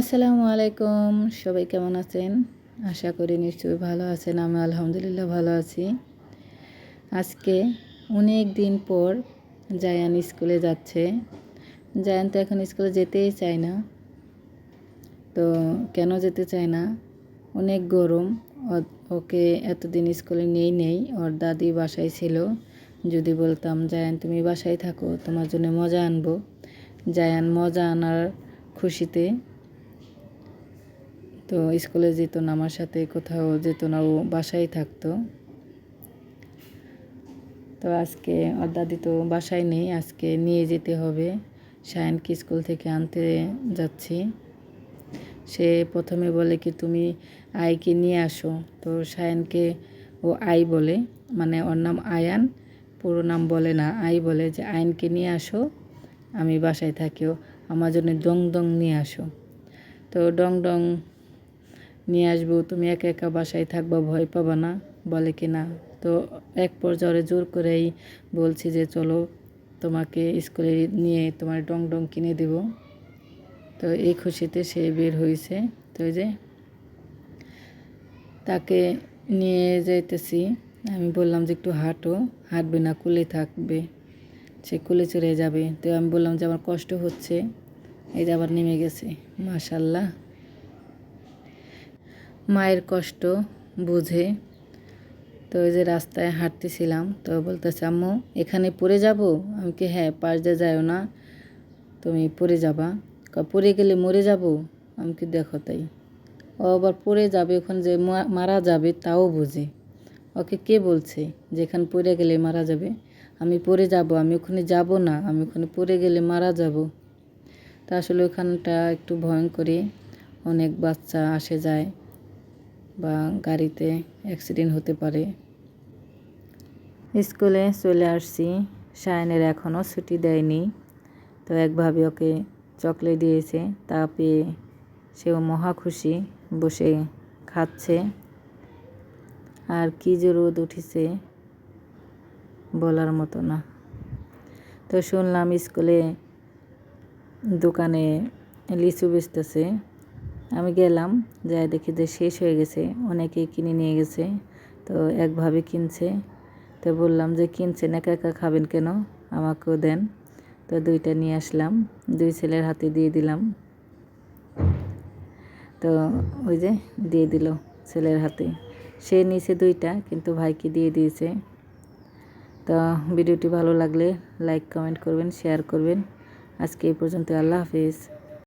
আসসালামু আলাইকুম। সবাই কেমন আছেন? আশা করি নিশ্চয়ই ভালো আছেন। আমি আলহামদুলিল্লাহ ভালো আছি। আজকে অনেক দিন পর জায়ান স্কুলে যাচ্ছে। জায়ান তো এখন স্কুলে যেতেই চায় না। তো কেন যেতে চায় না? অনেক গরম। ওকে এতদিন স্কুলে নেই নেই। ওর দাদি বাসায় ছিল। যদি বলতাম, জায়ান, তুমি বাসায় থাকো, তোমার জন্য মজা আনব। জায়ান মজা আনার খুশিতে তো স্কুলে যেত না, আমার সাথে কোথাও যেত না, ও বাসায় থাকতো। তো আজকে ওর দাদি তো বাসায় নেই, আজকে নিয়ে যেতে হবে। সায়নকে স্কুল থেকে আনতে যাচ্ছি। সে প্রথমে বলে কি, তুমি আইকে নিয়ে আসো। তো সায়নকে ও আই বলে মানে ওর নাম আয়ান, পুরো নাম বলে না, আই বলে যে আইনকে নিয়ে আসো, আমি বাসায় থাকিও আমার জন্য ডং ডং নিয়ে আসো। তো ডং ডং নিয়ে আসব, তুমি একা একা বাসায় থাকবা, ভয় পাবা না, বলে কি না? তো এক পর্যায়ে জোর করেই বলছি যে, চলো তোমাকে স্কুলে নিয়ে তোমার ডং ডং কিনে দেব। তো এই খুশিতে সে বের হয়েছে তো যে তাকে নিয়ে যাইতেছি। আমি বললাম যে, একটু হাঁটো, হাঁটবে না, কুলে থাকবে, সে কুলে চড়ে যাবে। তো আমি বললাম যে, আমার কষ্ট হচ্ছে। এই যে আবার নেমে গেছে। মাশাল্লাহ। মায়ের কষ্ট বুঝে তো ওই যে রাস্তায় হাঁটতেছিলাম, তো বলতেছে, আম্মু, এখানে পড়ে যাব? আমি কি হ্যাঁ পাশ দিয়ে যাও না, তুমি পড়ে যাবা। পড়ে গেলে মরে যাব? আমি কি দেখো তাই। ও আবার, পড়ে যাবে, ওখানে যে মারা যাবে তাও বুঝে। ওকে কে বলছে যে, এখানে পড়ে গেলে মারা যাবে? আমি পড়ে যাব, আমি ওখানে যাব না, আমি ওখানে পড়ে গেলে মারা যাব। তা আসলে ওখানটা একটু ভয়ঙ্করই, অনেক বাচ্চা আসে যায়। বা গাড়িতে অ্যাক্সিডেন্ট হতে পারে। স্কুলে চলে আসছি। সায়নের এখনও ছুটি দেয়নি। তো একভাবে ওকে চকলেট দিয়েছে। তা পেয়ে সেও মহা খুশি, বসে খাচ্ছে। আর কি যে রোদ উঠেছে বলার মতো না। তো শুনলাম স্কুলে দোকানে লিচু বেচতেছে। আমি গেলাম, যাই দেখি যে শেষ হয়ে গেছে, অনেকে কিনে নিয়ে গেছে, তো একভাবে কিনছে। তো বললাম যে কিনছেন, একা একা খাবেন কেন? আমাকেও দেন। তো দুইটা নিয়ে আসলাম, দুই ছেলের হাতে দিয়ে দিলাম। তো ওই যে দিয়ে দিল ছেলের হাতে। সে নিয়েছে দুইটা, কিন্তু ভাইকে দিয়ে দিয়েছে। তো ভিডিওটি ভালো লাগলে লাইক, কমেন্ট করবেন, শেয়ার করবেন। আজকে এই পর্যন্ত আল্লাহ হাফিজ।